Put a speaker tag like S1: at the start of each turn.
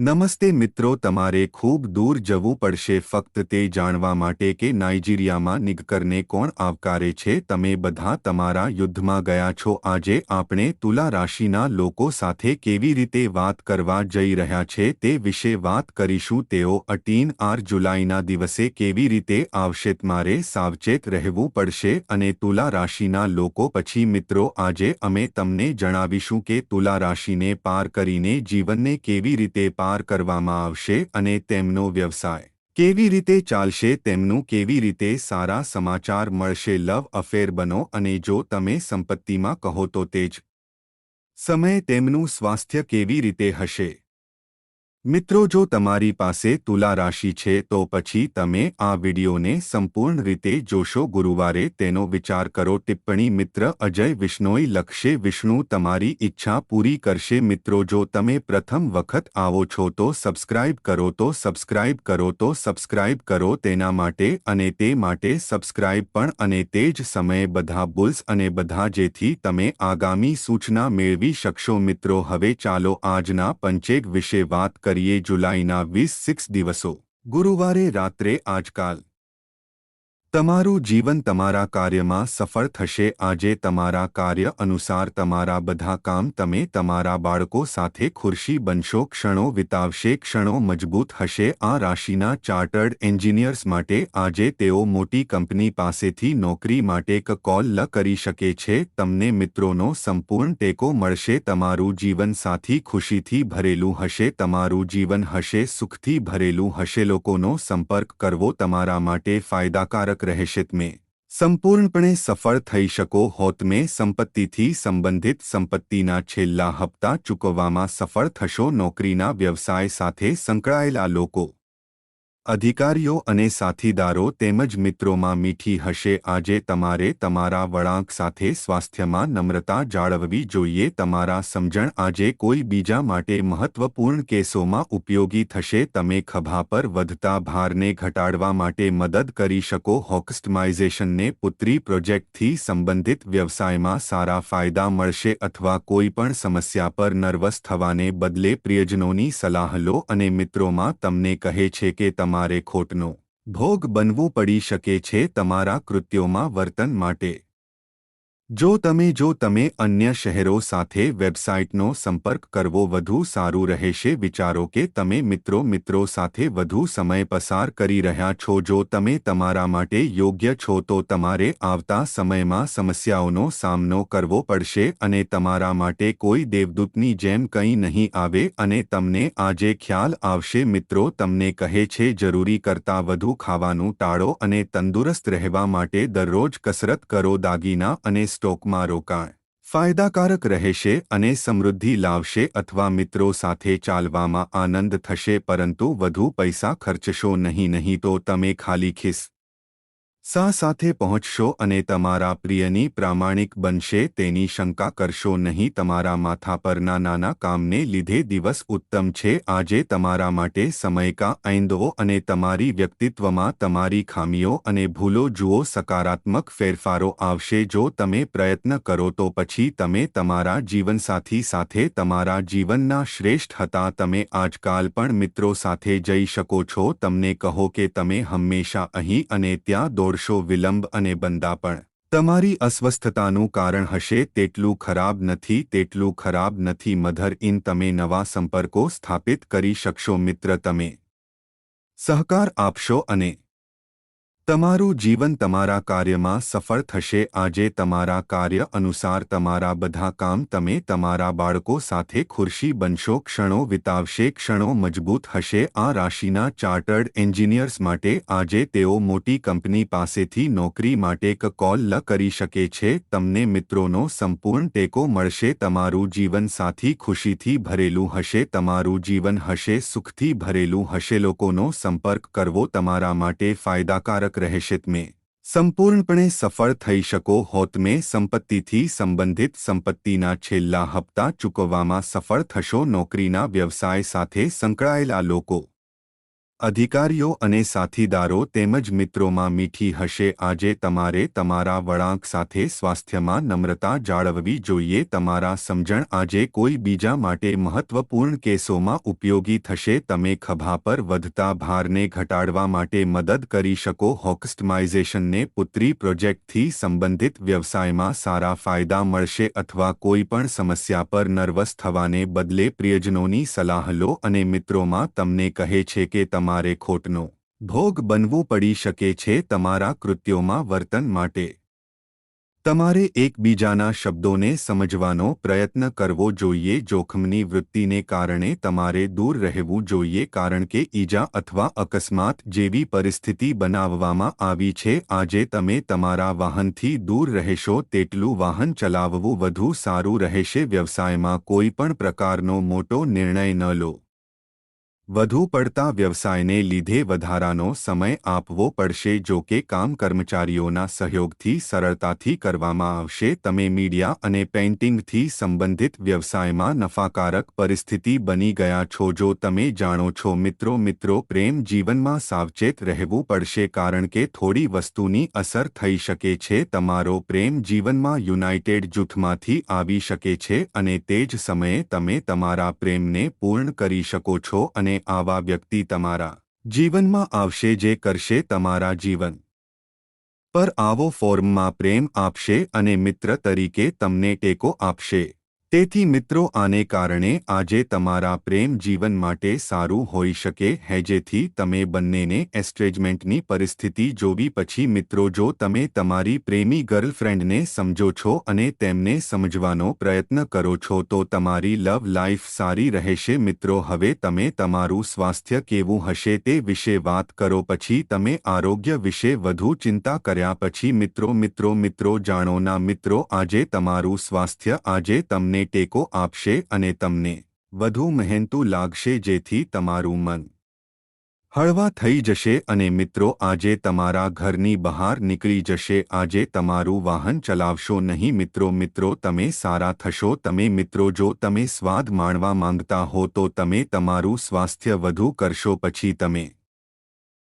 S1: નમસ્તે મિત્રો, તમારે ખૂબ દૂર જવું પડશે ફક્ત તે જાણવા માટે કે નાઇજીરિયામાં નિગકરને કોણ આવકારે છે. તમે બધા તમારા યુદ્ધમાં ગયા છો. આજે આપણે તુલા રાશિના લોકો સાથે કેવી રીતે વાત કરવા જઈ રહ્યા છે તે વિશે વાત કરીશું. તેઓ અટીન આર જુલાઈના દિવસે કેવી રીતે આવશે મારે સાવચેત રહેવું પડશે અને તુલા રાશિના લોકો પછી મિત્રો, આજે અમે તમને જણાવીશું કે તુલા રાશિને પાર કરીને જીવનને કેવી રીતે પાર પાર કરવામાં આવશે અને તેમનો વ્યવસાય કેવી રીતે ચાલશે, તેમનું કેવી રીતે સારા સમાચાર મળશે, લવ અફેર બનો અને જો તમે સંપત્તિમાં કહો તો તે જ. સમય તેમનું સ્વાસ્થ્ય કેવી રીતે હશે? મિત્રો, જો તમારી પાસે તુલા રાશિ છે, તો પછી તમે આ વિડિયોને સંપૂર્ણ રીતે જોશો. ગુરુવારે તેનો વિચાર કરો. ટિપ્પણી, મિત્ર, અજય વિષ્ણોઈ લખશે. વિષ્ણુ તમારી ઈચ્છા પૂરી કરશે. મિત્રો, જો તમે પ્રથમ વખત આવો છો, તો સબસ્ક્રાઇબ કરો, તો સબસ્ક્રાઇબ કરો, તો સબસ્ક્રાઇબ કરો તેના માટે અને તે માટે સબસ્ક્રાઇબ પણ અને તે જ સમયે બધા બુલ્સ અને બધા જેથી તમે આગામી સૂચના મેળવી શકશો. મિત્રો, હવે ચાલો આજના પંચેગ વિશે વાત કરીએ. કરીએ જુલાઈના વીસ સિક્સ દિવસો. ગુરુવારે રાત્રે આજકાલ તમારું જીવન તમારા કાર્યમાં સફળ થશે. આજે તમારા કાર્ય અનુસાર તમારા બધા કામ તમે તમારા બાળકો સાથે ખુરશી બનશો. ક્ષણો વિતાવશે, ક્ષણો મજબૂત હશે. આ રાશિના ચાર્ટર્ડ એન્જિનિયર્સ માટે આજે તેઓ મોટી કંપની પાસેથી નોકરી માટે ક કોલ લ કરી શકે છે. તમને મિત્રોનો સંપૂર્ણ ટેકો મળશે. તમારું જીવન સાથી ખુશીથી ભરેલું હશે. તમારું જીવન હશે, સુખથી ભરેલું હશે. લોકોનો સંપર્ક કરવો તમારા માટે ફાયદાકારક તક રહેશે તમે સંપૂર્ણપણે સફળ થઈ શકો હોત મેં સંપત્તિથી સંબંધિત સંપત્તિના છેલ્લા હપ્તા ચૂકવવામાં સફળ થશો નોકરીના વ્યવસાય સાથે સંકળાયેલા લોકો અધિકારીઓ અને સાથીદારો તેમજ મિત્રોમાં મીઠી હશે. આજે તમારે તમારા વળાંક સાથે સ્વાસ્થ્યમાં નમ્રતા જાળવવી જોઈએ. તમારા સમજણ આજે કોઈ બીજા માટે મહત્વપૂર્ણ કેસોમાં ઉપયોગી થશે. તમે ખભા પર વધતા ભારને ઘટાડવા માટે મદદ કરી શકો. હોકસ્ટમાઇઝેશનને પુત્રી પ્રોજેક્ટથી સંબંધિત વ્યવસાયમાં સારા ફાયદા મળશે અથવા કોઈ પણ સમસ્યા પર નર્વસ થવાને બદલે પ્રિયજનોની સલાહ લો અને મિત્રોમાં તમને કહે છે કે તમારા તમારે ખોટનો ભોગ બનવું પડી શકે છે તમારા કૃત્યોમાં વર્તન માટે. જો તમે જો તમે અન્ય શહેરો સાથે વેબસાઇટનો સંપર્ક કરવો વધુ સારું રહેશે, વિચારો કે તમે મિત્રો મિત્રો સાથે વધુ સમય પસાર કરી રહ્યા છો, જો તમે તમારા માટે યોગ્ય છો, તો તમારે આવતા સમયમાં સમસ્યાઓનો સામનો કરવો પડશે અને તમારા માટે કોઈ દેવદૂતની જેમ કંઈ નહીં આવે અને તમને આજે ખ્યાલ આવશે. મિત્રો, તમને કહે છે, જરૂરી કરતાં વધુ ખાવાનું ટાળો અને તંદુરસ્ત રહેવા માટે દરરોજ કસરત કરો, દાગીના અને સ્ટોકમાં રોકાણ. ફાયદાકારક રહેશે અને સમૃદ્ધિ લાવશે અથવા મિત્રો સાથે ચાલવામાં આનંદ થશે, પરંતુ વધુ પૈસા ખર્ચશો નહીં નહીં તો તમે ખાલી ખિસ્સ સા સાથે પહોંચશો અને તમારા પ્રિયની પ્રામાણિક બનશે, તેની શંકા કરશો નહીં. તમારા માથા પરના નાના કામને લીધે દિવસ ઉત્તમ છે. આજે તમારા માટે સમય કા ઐંદવો અને તમારી વ્યક્તિત્વમાં તમારી ખામીઓ અને ભૂલો જુઓ. સકારાત્મક ફેરફારો આવશે. જો તમે પ્રયત્ન કરો તો પછી તમે તમારા જીવનસાથી સાથે તમારા જીવનના શ્રેષ્ઠ હતા. તમે આજકાલ પણ મિત્રો સાથે જઈ શકો છો. તમને કહો કે તમે હંમેશા અહીં અને ત્યાં દોડ કરશો વિલંબ અને બંદાપણ તમારી અસ્વસ્થતાનું કારણ હશે, તેટલું ખરાબ નથી, તેટલું ખરાબ નથી, મધર ઇન તમે નવા સંપર્કો સ્થાપિત કરી શકશો, મિત્ર તમે. સહકાર આપશો અને તમારું જીવન તમારા કાર્યમાં સફળ થશે. આજે તમારા કાર્ય અનુસાર તમારા બધા કામ તમે તમારા બાળકો સાથે ખુરશી બનશો. ક્ષણો વિતાવશે, ક્ષણો મજબૂત હશે. આ રાશિના ચાર્ટર્ડ એન્જિનિયર્સ માટે આજે તેઓ મોટી કંપની પાસેથી નોકરી માટે કોલ લ કરી શકે છે. તમને મિત્રોનો સંપૂર્ણ ટેકો મળશે. તમારું જીવન સાથી ખુશીથી ભરેલું હશે. તમારું જીવન હશે, સુખથી ભરેલું હશે. લોકોનો સંપર્ક કરવો તમારા માટે ફાયદાકારક તમે સંપૂર્ણપણે સફળ થઈ શકો હોત મેં સંપત્તિથી સંબંધિત સંપત્તિના છેલ્લા હપ્તા ચૂકવવામાં સફળ થશો નોકરીના વ્યવસાય સાથે સંકળાયેલા લોકો અધિકારીઓ અને સાથીદારો તેમજ મિત્રોમાં મીઠી હશે. આજે તમારે તમારા વળાંક સાથે સ્વાસ્થ્યમાં નમ્રતા જાળવવી જોઈએ. તમારા સમજણ આજે કોઈ બીજા માટે મહત્વપૂર્ણ કેસોમાં ઉપયોગી થશે. તમે ખભા પર વધતા ભારને ઘટાડવા માટે મદદ કરી શકો. હોકસ્ટમાઇઝેશનને પુત્રી પ્રોજેક્ટથી સંબંધિત વ્યવસાયમાં સારા ફાયદા મળશે અથવા કોઈ પણ સમસ્યા પર નર્વસ થવાને બદલે પ્રિયજનોની સલાહ લો અને મિત્રોમાં તમને કહે છે કે તમારે ખોટનો ભોગ બનવું પડી શકે છે તમારા કૃત્યોમાં વર્તન માટે. તમારે એકબીજાના શબ્દોને સમજવાનો પ્રયત્ન કરવો જોઈએ. જોખમની વૃત્તિને કારણે તમારે દૂર રહેવું જોઈએ કારણ કે ઈજા અથવા અકસ્માત જેવી પરિસ્થિતિ બનાવવામાં આવી છે. આજે તમે તમારા વાહનથી દૂર રહેશો તેટલું વાહન ચલાવવું વધુ સારું રહેશે. વ્યવસાયમાં કોઈ પણ પ્રકારનો મોટો નિર્ણય ન લો. વધુ પડતા વ્યવસાયને લીધે વધારાનો સમય આપવો પડશે જો કે કામ કર્મચારીઓના સહયોગથી સરળતાથી કરવામાં આવશે. તમે મીડિયા અને પેઇન્ટિંગથી સંબંધિત વ્યવસાયમાં નફાકારક પરિસ્થિતિ બની ગયા છો. જો તમે જાણો છો, મિત્રો મિત્રો, પ્રેમ જીવનમાં સાવચેત રહેવું પડશે કારણ કે થોડી વસ્તુની અસર થઈ શકે છે. તમારો પ્રેમ જીવનમાં યુનાઇટેડ જૂથમાંથી આવી શકે છે અને તે જ સમયે તમે તમારા પ્રેમને પૂર્ણ કરી શકો છો આવા વ્યક્તિ તમારા જીવનમાં આવશે જે કરશે તમારા જીવન પર આવો ફોર્મમાં પ્રેમ આપશે અને મિત્ર તરીકે તમને ટેકો આપશે. તેથી મિત્રો, આને કારણે આજે તમારા પ્રેમ જીવન માટે સારું હોઈ શકે હે, જેથી તમે બંનેને એસ્ટ્રેજમેન્ટની પરિસ્થિતિ જોવી પછી મિત્રો, જો તમે તમારી પ્રેમી ગર્લફ્રેન્ડને સમજો છો અને તેમને સમજવાનો પ્રયત્ન કરો છો, તો તમારી લવ લાઈફ સારી રહેશે. મિત્રો, હવે તમે તમારું સ્વાસ્થ્ય કેવું હશે તે વિશે વાત કરો, પછી તમે આરોગ્ય વિશે વધુ ચિંતા કર્યા પછી મિત્રો મિત્રો મિત્રો જાણોના મિત્રો, આજે તમારું સ્વાસ્થ્ય આજે તમને તમને ટેકો આપશે અને તમને વધુ મહેનતું લાગશે જેથી તમારું મન હળવા થઈ જશે અને મિત્રો, આજે તમારા ઘરની બહાર નીકળી જશે. આજે તમારું વાહન ચલાવશો નહીં. મિત્રો મિત્રો, તમે સારા થશો. તમે મિત્રો, જો તમે સ્વાદ માણવા માંગતા હો, તો તમે તમારું સ્વાસ્થ્ય વધુ કરશો. પછી તમે